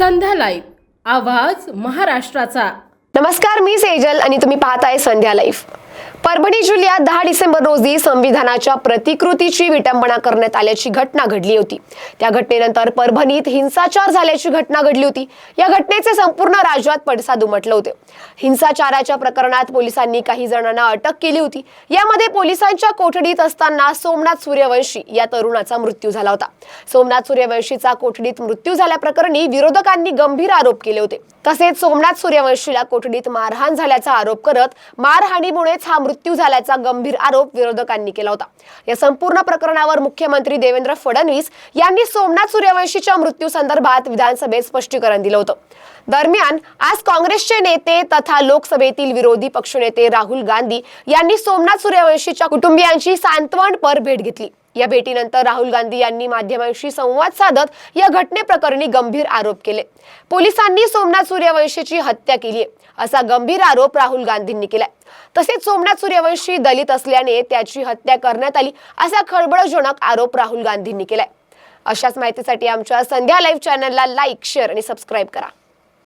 संध्या live आवाज महाराष्ट्राचा. नमस्कार मी सेजल आणि तुम्ही पाहताय संध्या लाईव्ह परभणी जिल्ह्यात दहा डिसेंबर रोजी संविधानाच्या प्रतिकृतीची विटंबना करण्यात आल्याची घटना घडली होती. त्या घटनेनंतर परभणीत हिंसाचार झाल्याची घटना घडली होती. या घटनेचे संपूर्ण राज्यात पडसाद उमटले होते. हिंसाचाराच्या प्रकरणात पोलिसांनी काही जणांना अटक केली होती. यामध्ये पोलिसांच्या कोठडीत असताना सोमनाथ सूर्यवंशी या तरुणाचा मृत्यू झाला होता. सोमनाथ सूर्यवंशीचा कोठडीत मृत्यू झाल्याप्रकरणी विरोधकांनी गंभीर आरोप केले होते. तसेच सोमनाथ सूर्यवंशीला कोठडीत मारहाण झाल्याचा आरोप करत मारहाणीमुळेच हा मृत्यू झाल्याचा गंभीर आरोप विरोधकांनी केला होता. या संपूर्ण प्रकरणावर मुख्यमंत्री देवेंद्र फडणवीस यांनी सोमनाथ सूर्यवंशीच्या मृत्यू संदर्भात विधानसभेत स्पष्टीकरण दिलं होतं. दरम्यान आज काँग्रेसचे नेते तथा लोकसभेतील विरोधी पक्षनेते राहुल गांधी यांनी सोमनाथ सूर्यवंशीच्या कुटुंबियांची सांत्वनपर भेट घेतली. या भेटीनंतर राहुल गांधी यांनी माध्यमांशी संवाद साधत या घटनेप्रकरणी गंभीर आरोप केले. पोलिसांनी सोमनाथ सूर्यवंशीची हत्या केली असा गंभीर आरोप राहुल गांधींनी केलाय. तसेच सोमनाथ सूर्यवंशी दलित असल्याने त्याची हत्या करण्यात आली असा खळबळजनक आरोप राहुल गांधींनी केलाय. अशाच माहितीसाठी आमच्या संध्या लाईव्ह चॅनलला लाईक शेअर आणि सबस्क्राईब करा.